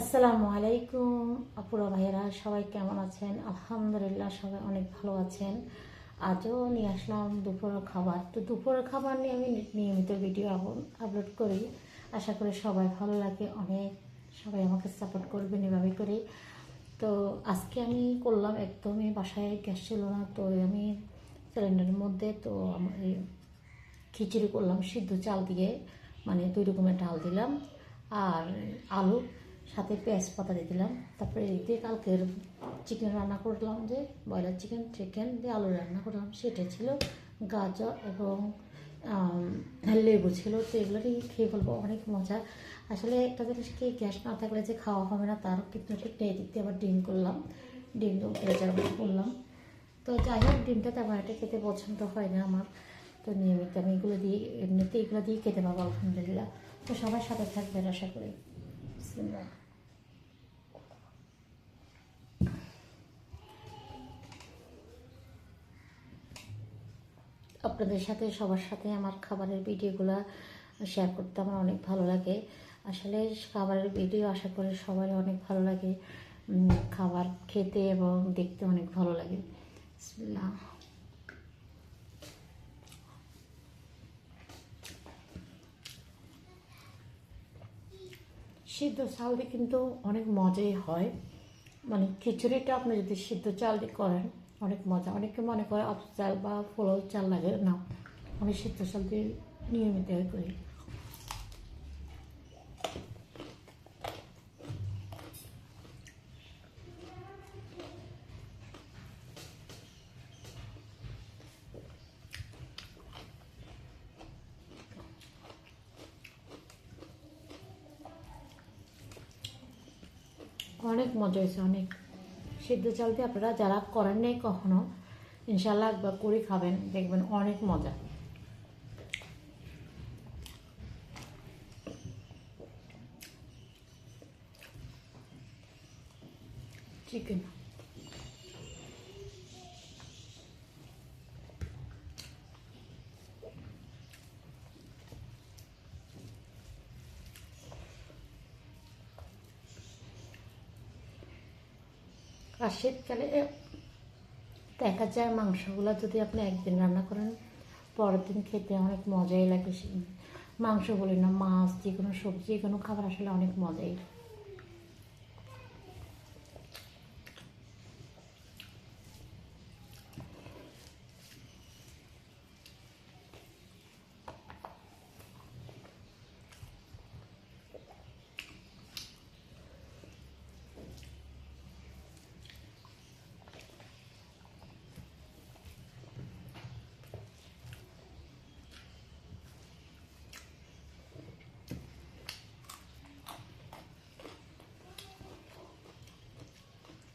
আসসালামু আলাইকুম। আপুরা ভাইয়েরা, সবাই কেমন আছেন? আলহামদুলিল্লাহ সবাই অনেক ভালো আছেন। আজও নিয়ে আসলাম দুপুরের খাবার। তো দুপুরের খাবার নিয়ে আমি নিয়মিত ভিডিও আপলোড করি। আশা করি সবাই ভালো লাগে, অনেক সবাই আমাকে সাপোর্ট করবেন এভাবে করে। তো আজকে আমি করলাম একদমই বাসায় গ্যাস ছিল না, তো আমি সিলিন্ডারের মধ্যে তো খিচুড়ি করলাম সিদ্ধ চাল দিয়ে মানে দুই রকমের ডাল দিলাম। আর আলু সাথে পেঁয়াজ পাতা দিয়ে দিলাম। তারপরে দিয়ে কালকের চিকেন রান্না করলাম যে ব্রয়লার চিকেন চিকেন দিয়ে আলু রান্না করলাম, সেটা ছিল গাজর এবং লেবু ছিল। তো এগুলোরই খেয়ে বলব অনেক মজা। আসলে একটা জিনিস কি, গ্যাস না থাকলে যে খাওয়া হবে না তারও কিন্তু ঠিক নেই দিতে আবার ডিম করলাম। ডিম ভেজার করলাম। তো যাই হোক, ডিমটা তেমন একটা খেতে পছন্দ হয় না আমার। তো নিয়মিত আমি এগুলো দিয়ে এমনিতে এগুলো দিয়ে খেতে পাবো আলহামদুলিল্লাহ। তো সবার সাথে থাকবেন, আশা করি। আপনাদের সাথে, সবার সাথে আমার খাবারের ভিডিওগুলো শেয়ার করতে আমার অনেক ভালো লাগে। আসলে খাবারের ভিডিও আশা করি সবারই অনেক ভালো লাগে। খাবার খেতে এবং দেখতে অনেক ভালো লাগে বিসমিল্লাহ। সিদ্ধ চাল দিয়ে কিন্তু অনেক মজাই হয়। মানে খিচুড়িটা আপনি যদি সিদ্ধ চাল দিয়ে করেন, অনেক মজা। অনেকে মনে করে আপ চাল বা পোলাও চাল লাগে। না, আমি সিদ্ধ চাল দিয়ে নিয়মিত করি। অনেক মজা হয়েছে, অনেক। সিদ্ধ চাল দিয়ে আপনারা যারা করেন নাই কখনো ইনশাল্লাহ একবার করে খাবেন, দেখবেন অনেক মজা। চিকেন আর শীতকালে দেখা যায় মাংসগুলো যদি আপনি একদিন রান্না করেন, পরের দিন খেতে অনেক মজাই লাগে মাংস বলি না, মাছ যে কোনো সবজি কোনো খাবার আসলে অনেক মজাই।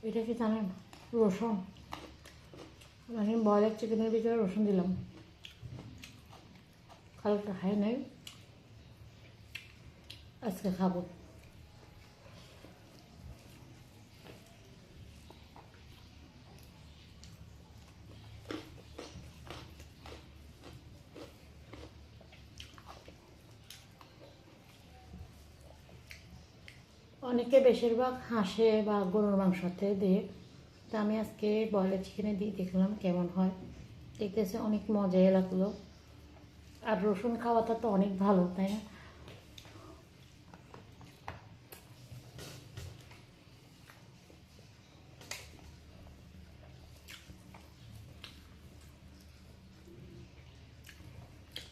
এটা কি জানেন? রসুন। আমি ব্রয়লার চিকেনের ভিতরে রসুন দিলাম। কালকে খাই নাই। আজকে খাব। অনেকে বেশিরভাগ হাঁসে বা গরুর মাংসতে দিয়ে। তা আমি আজকে ব্রয়লার চিকেনে দিয়ে দেখলাম কেমন হয়। দেখতেছে অনেক মজাই লাগল। আর রসুন খাওয়াটা তো অনেক ভালো, তাই না?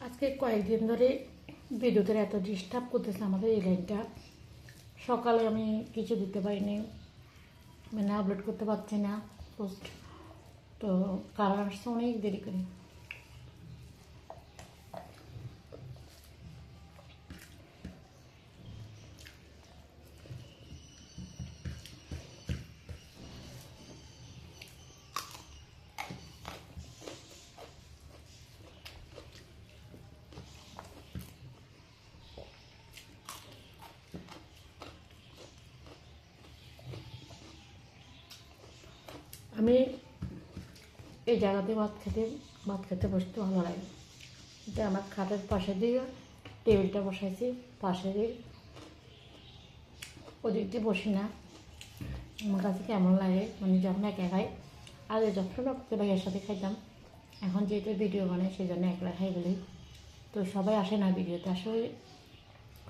আজকে কয়েকদিন ধরে বিদ্যুতের এত ডিস্টার্ব করতেছে আমাদের এই লাইনটা সকালে আমি কিছু দিতে পারিনি। মানে আপলোড করতে পারছি না পোস্ট তো কারণ আসছে অনেক দেরি করে। আমি এই জায়গাতে ভাত খেতে ভাত খেতে বসতে ভালো লাগে। যে আমার খাটের পাশে দিয়ে টেবিলটা বসাইছি, পাশে দিয়ে। ওদিক দিয়ে বসি না। আমার কাছে কেমন লাগে মানে যখন একা খাই আগে যখন ভাইয়ের সাথে খাইতাম, এখন যেহেতু ভিডিও বানাই সেই জন্য একলা খাই বলি। তো সবাই আসে না ভিডিওতে, আসলে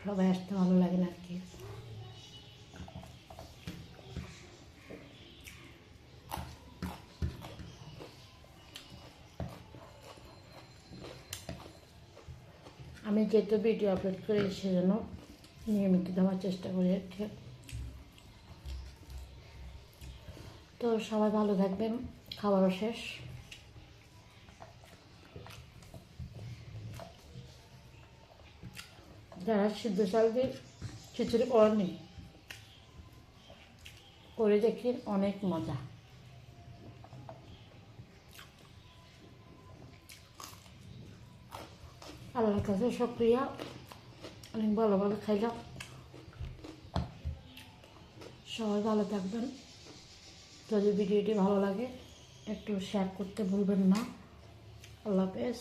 সবাই আসতে ভালো লাগে না আর কি। আমি যেহেতু ভিডিও আপলোড করি, সেজন্য নিয়মিত দেওয়ার চেষ্টা করি আর কি। তো সবাই ভালো থাকবেন, খাবারও শেষ। যারা সিদ্ধ চাল দিয়ে খিচুড়ি করেনি করে দেখি, অনেক মজা। আল্লাহর কাছে সক্রিয়া অনেক ভালো ভালো খাইলাম। সবাই ভালো থাকবেন। যদি ভিডিওটি ভালো লাগে, একটু শেয়ার করতে ভুলবেন না। আল্লাহ হাফেজ।